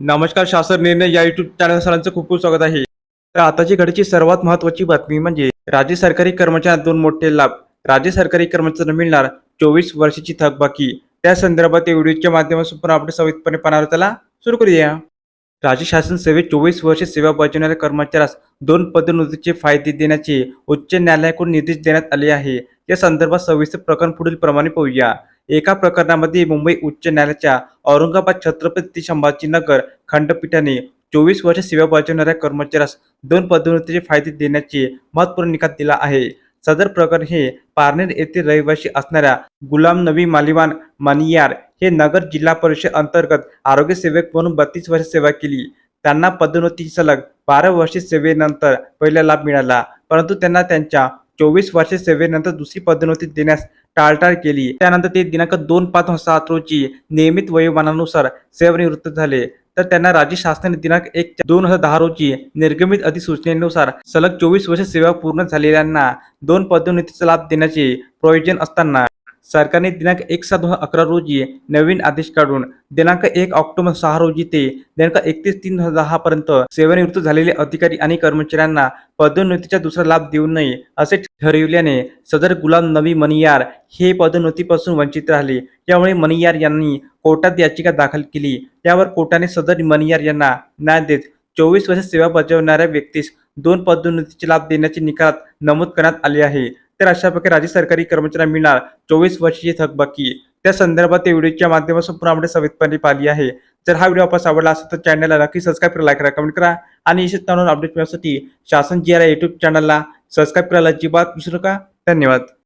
नमस्कार शासन निर्णय या युट्यूब चॅनल सरांचं खूप खूप स्वागत आहे. तर आताची घडीची सर्वात महत्वाची बातमी म्हणजे राज्य सरकारी कर्मचाऱ्यांना दोन मोठे लाभ. राज्य सरकारी कर्मचाऱ्यांना मिळणार चोवीस वर्षाची थकबाकी. त्या संदर्भात या व्हिडिओच्या माध्यमातून आपण सविस्तरपणे पाहणार त्याला सुरू करूया. राज्य शासन सेवेत चोवीस वर्ष सेवा बजावणाऱ्या कर्मचाऱ्यास दोन पदोन्नतीचे फायदे देण्याचे उच्च न्यायालयाकडून निर्देश देण्यात आले आहे. या संदर्भात सविस्तर प्रकरण पुढील प्रमाणे पाहूया. एका प्रकरणामध्ये मुंबई उच्च न्यायालयाच्या औरंगाबाद छत्रपती संभाजीनगर खंडपीठाने चोवीस वर्ष सेवा बजावणाऱ्या कर्मचाऱ्यास दोन पदोन्नतीचे फायदे देण्याचे महत्त्वपूर्ण निकाल दिला आहे. सदर प्रकरण हे पारनेर येथे रहिवासी असणाऱ्या गुलाम नबी मालिवान मनियार हे नगर जिल्हा परिषद अंतर्गत आरोग्य सेवक म्हणून बत्तीस वर्ष सेवा केली. त्यांना पदोन्नती सलग बारा वर्षे सेवेनंतर पहिला लाभ मिळाला. परंतु त्यांना त्यांच्या चोवीस वर्षे सेवेनंतर दुसरी पदोन्नती देण्यास टाळटाळ केली. त्यानंतर ते दिनांक दोन पाच सात रोजी नियमित वयोमानानुसार सेवानिवृत्त झाले. तर त्यांना राज्य शासनाने दिनांक एक दोन हजार दहा रोजी निर्गमित अधिसूचनेनुसार सलग चोवीस वर्ष सेवा पूर्ण झालेल्यांना दोन पदोन्नतीचा लाभ देण्याचे प्रयोजन असताना सरकारने दिनांक एक सात दोन हजार अकरा रोजी नवीन आदेश काढून दिनांक एक ऑक्टोबर सहा रोजी ते दिनांक एकतीस तीन हजार दहा पर्यंत सेवानिवृत्त झालेले अधिकारी आणि कर्मचाऱ्यांना पदोन्नतीचा दुसरा लाभ देऊ नये असे ठरविल्याने सदर गुलाम नबी मनियार हे पदोन्नतीपासून वंचित राहिले. त्यामुळे मनियार यांनी कोर्टात याचिका दाखल केली. त्यावर कोर्टाने सदर मनियार यांना न्याय देत चोवीस वर्ष सेवा बजावणाऱ्या व्यक्तीस दोन पदोन्नतीचे लाभ देण्याचे निकालात नमूद करण्यात आले आहे. तर अशा प्रकारे राज्य सरकारी कर्मचाऱ्यांना मिळणार चोवीस वर्षाची थकबाकी. त्या संदर्भात या व्हिडिओच्या माध्यमातून पुन्हा आपण सविस्तरपणे पाहिली आहे. जर हा व्हिडिओ आपण आवडला असेल तर चॅनलला नक्की सबस्क्राईब करा लाईक करा कमेंट करा आणि निश्चित अपडेट मिळण्यासाठी शासन जी आर युट्यूब चॅनलला सबस्क्राईब करायला अजिबात विसरू नका. धन्यवाद.